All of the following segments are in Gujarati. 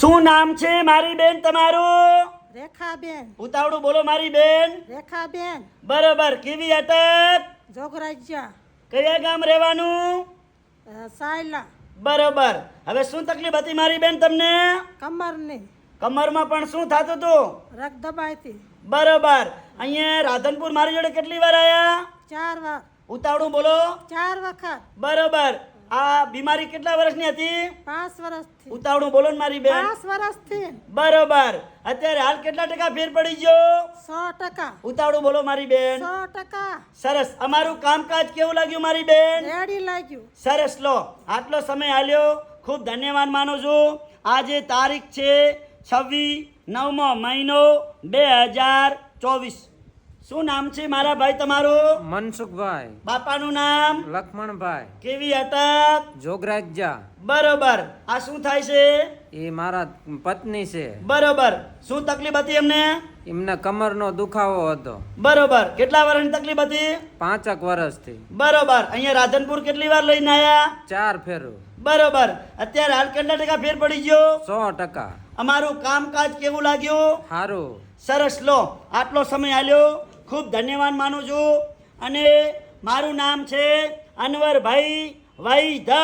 શું નામ છે મારી બેન તમારું? રેખાબેન. ઉતાવળું બોલો મારી બેન. રેખાબેન. બરોબર કેવી અટક? જોગરાજ્યા. કયા ગામ રહેવાનું? સાયલા. બરોબર. હવે શું તકલીફ હતી મારી બેન તમને? કમરની. કમરમાં પણ શું થતું હતું રગ દબાઈતી. બરોબર. અહીંયા રાધનપુર મારી જોડે કેટલી વાર આયા? ચાર વાર ઉતાવળું બોલો. ચાર વખત. બરોબર. આ બીમારી કેટલા વર્ષની હતી? પાંચ વર્ષથી. ઉતાવળું બોલો ને મારી બેન. પાંચ વર્ષથી. બરોબર. અત્યારે હાલ કેટલા ટકા ફેર પડી ગયો? સો ટકા. ઉતાવળું બોલો મારી બેન. સો ટકા. સરસ. અમારું કામકાજ કેવું લાગ્યું મારી બેન? રેડી લાગ્યું. સરસ. લો આટલો સમય આલ્યો. ખૂબ ધન્યવાદ માનું છું. આજે તારીખ છે છવ્વીસ નવમો મહિનો બે હજાર ચોવીસ. શું નામ છે મારા ભાઈ તમારું? મનસુખભાઈ. બાપાનું નામ? લક્ષ્મણભાઈ કેવી અટક જોગરાજ્યા. બરોબર. આ શું થાય છે? એ મારા પત્ની છે. બરોબર. શું તકલીફ હતી એમને? એમને કમરનો દુખાવો હતો. બરોબર. કેટલા વર્ષની તકલીફ હતી? પાંચક વર્ષથી. બરોબર. અહીંયા રાધનપુર કેટલી વાર લઈને આયા? ચાર ફેરું. બરોબર. અત્યારે હાલ કેટલા ટકા ફેર પડી ગયો? સો ટકા. અમારું કામકાજ કેવું લાગ્યું? સારું સરસ. લો આટલો સમય આલ્યો. ખૂબ ધન્યવાદ માનું છું. અને મારું નામ છે અનવરભાઈ વૈધ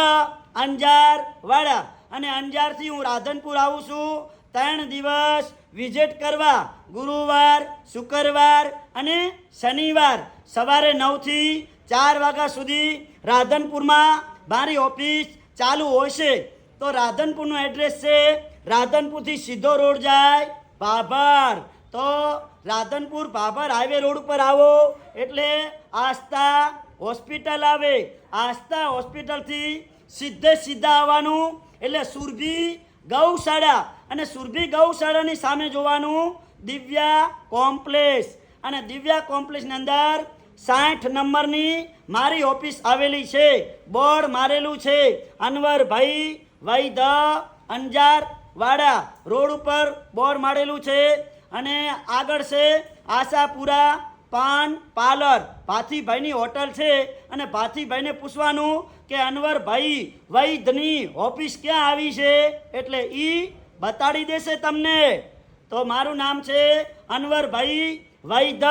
અંજાર વાડા અને અંજારથી હું રાધનપુર આવું છું. ત્રણ દિવસ વિઝિટ કરવા, ગુરુવાર, શુક્રવાર અને શનિવાર સવારે નવથી ચાર વાગ્યા સુધી રાધનપુરમાં મારી ઓફિસ ચાલુ હોય છે. તો રાધનપુરનું એડ્રેસ છે, રાધનપુરથી સીધો રોડ જાય ભાભર તો રાધનપુર ભાભર હાઈવે રોડ ઉપર આવો. એટલે આસ્થા હોસ્પિટલ આવે. આસ્થા હોસ્પિટલથી સીધે સીધા આવવાનું. એટલે સુરભી ગૌશાળા અને સુરભી ગૌશાળાની સામે જોવાનું દિવ્યા કોમ્પ્લેક્સ. અને દિવ્યા કોમ્પ્લેક્સની અંદર સાઠ નંબરની મારી ઓફિસ આવેલી છે. બોર્ડ મારેલું છે. અનવરભાઈ વૈધ અંજાર વાડા રોડ ઉપર બોર્ડ મારેલું છે. અને આગળ છે આશાપુરા પાન પાર્લર. ભાથીભાઈની હોટલ છે અને ભાથીભાઈને પૂછવાનું કે અનવરભાઈ વૈધની ઓફિસ ક્યાં આવી છે? એટલે ઈ બતાડી દેશે તમને. તો મારું નામ છે અનવરભાઈ વૈધ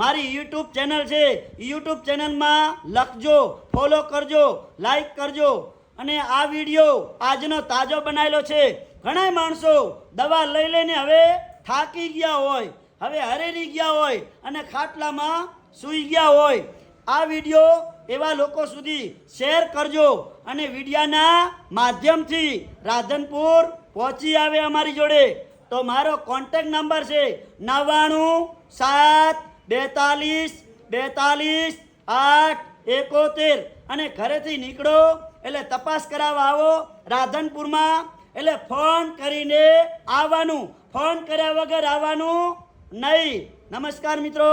મારી યુટ્યુબ ચેનલ છે. યુટ્યુબ ચેનલમાં લખજો, ફોલો કરજો, લાઈક કરજો. અને આ વીડિયો આજનો તાજો બનાવેલો છે. ઘણા માણસો દવા લઈ લઈને હવે થાકી ગયા હોય, હવે હરેરી ગયા હોય અને ખાટલામાં સૂઈ ગયા હોય. આ વીડિયો એવા લોકો સુધી શેર કરજો અને વિડીયાના માધ્યમથી રાધનપુર પહોંચી આવે અમારી જોડે. તો મારો કોન્ટેક નંબર છે નવ્વાણું સાત બેતાલીસ બેતાલીસ આઠ એકોતેર. અને ઘરેથી નીકળો એટલે તપાસ કરાવવા આવો રાધનપુરમાં. એટલે ફોન કરીને આવવાનું. ફોન કર્યા વગર આવવાનું નહીં. નમસ્કાર મિત્રો.